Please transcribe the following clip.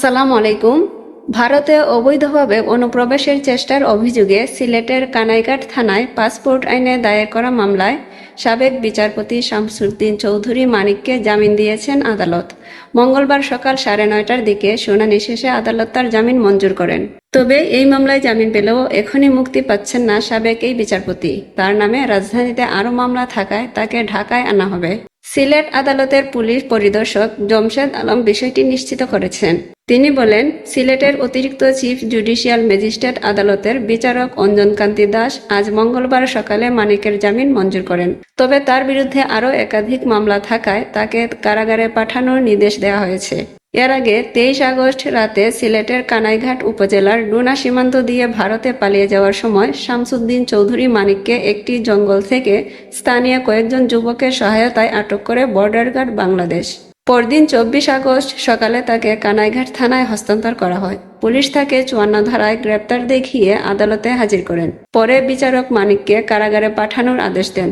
আসসালামু আলাইকুম। ভারতে অবৈধভাবে অনুপ্রবেশের চেষ্টার অভিযোগে সিলেটের কানাইঘাট থানায় পাসপোর্ট আইনে দায়ের করা মামলায় সাবেক বিচারপতি শামসুদ্দিন চৌধুরী মানিককে জামিন দিয়েছেন আদালত। মঙ্গলবার সকাল সাড়ে নয়টার দিকে শুনানি শেষে আদালত তার জামিন মঞ্জুর করেন। তবে এই মামলায় জামিন পেলেও এখনই মুক্তি পাচ্ছেন না সাবেক এই বিচারপতি। তার নামে রাজধানীতে আরও মামলা থাকায় তাকে ঢাকায় আনা হবে। সিলেট আদালতের পুলিশ পরিদর্শক জমশেদ আলম বিষয়টি নিশ্চিত করেছেন। তিনি বলেন, সিলেটের অতিরিক্ত চিফ জুডিশিয়াল ম্যাজিস্ট্রেট আদালতের বিচারক অঞ্জন কান্তি দাস আজ মঙ্গলবার সকালে মানিকের জামিন মঞ্জুর করেন। তবে তার বিরুদ্ধে আরও একাধিক মামলা থাকায় তাকে কারাগারে পাঠানোর নির্দেশ দেওয়া হয়েছে। এর আগে তেইশ আগস্ট রাতে সিলেটের কানাইঘাট উপজেলার ডুনা সীমান্ত দিয়ে ভারতে পালিয়ে যাওয়ার সময় শামসুদ্দিন চৌধুরী মানিককে একটি জঙ্গল থেকে স্থানীয় কয়েকজন যুবকের সহায়তায় আটক করে বর্ডার গার্ড বাংলাদেশ। পরদিন চব্বিশ আগস্ট সকালে তাকে কানাইঘাট থানায় হস্তান্তর করা হয়। পুলিশ তাকে চুয়ান্ন ধারায় গ্রেপ্তার দেখিয়ে আদালতে হাজির করেন। পরে বিচারক মানিককে কারাগারে পাঠানোর আদেশ দেন।